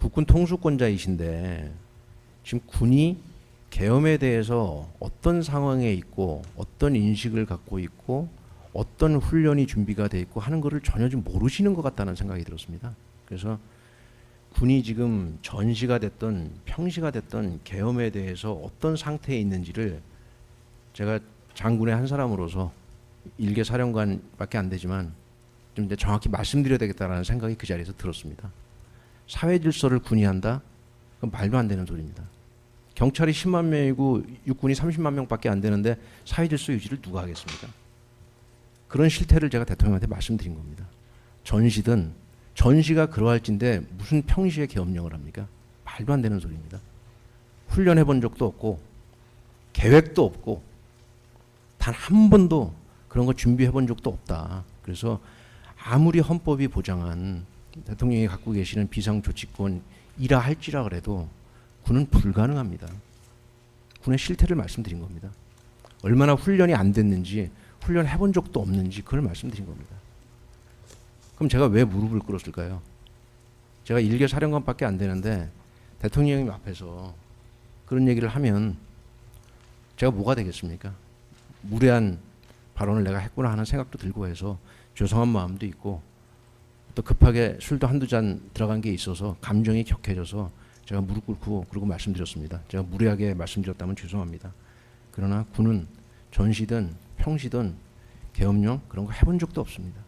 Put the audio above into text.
국군 통수권자이신데 지금 군이 계엄에 대해서 어떤 상황에 있고 어떤 인식을 갖고 있고 어떤 훈련이 준비가 돼 있고 하는 것을 전혀 좀 모르시는 것 같다는 생각이 들었습니다. 그래서 군이 지금 전시가 됐던 평시가 됐던 계엄에 대해서 어떤 상태에 있는지를 제가 장군의 한 사람으로서 일개 사령관밖에 안 되지만 좀 정확히 말씀드려야 되겠다라는 생각이 그 자리에서 들었습니다. 사회 질서를 군이 한다? 그건 말도 안 되는 소리입니다. 경찰이 10만 명이고 육군이 30만 명밖에 안 되는데 사회 질서 유지를 누가 하겠습니까? 그런 실태를 제가 대통령한테 말씀드린 겁니다. 전시든 전시가 그러할진데 무슨 평시에 계엄령을 합니까? 말도 안 되는 소리입니다. 훈련해 본 적도 없고 계획도 없고 단 한 번도 그런 거 준비해 본 적도 없다. 그래서 아무리 헌법이 보장한 대통령이 갖고 계시는 비상조치권이라 할지라 그래도 군은 불가능합니다. 군의 실태를 말씀드린 겁니다. 얼마나 훈련이 안 됐는지 훈련 해 본 적도 없는지 그걸 말씀드린 겁니다. 그럼 제가 왜 무릎을 꿇었을까요? 제가 일개 사령관밖에 안 되는데 대통령님 앞에서 그런 얘기를 하면 제가 뭐가 되겠습니까? 무례한 발언을 내가 했구나 하는 생각도 들고 해서 죄송한 마음도 있고 또 급하게 술도 한두 잔 들어간 게 있어서 감정이 격해져서 제가 무릎 꿇고 그러고 말씀드렸습니다. 제가 무례하게 말씀드렸다면 죄송합니다. 그러나 군은 전시든 평시든 계엄령 그런 거 해본 적도 없습니다.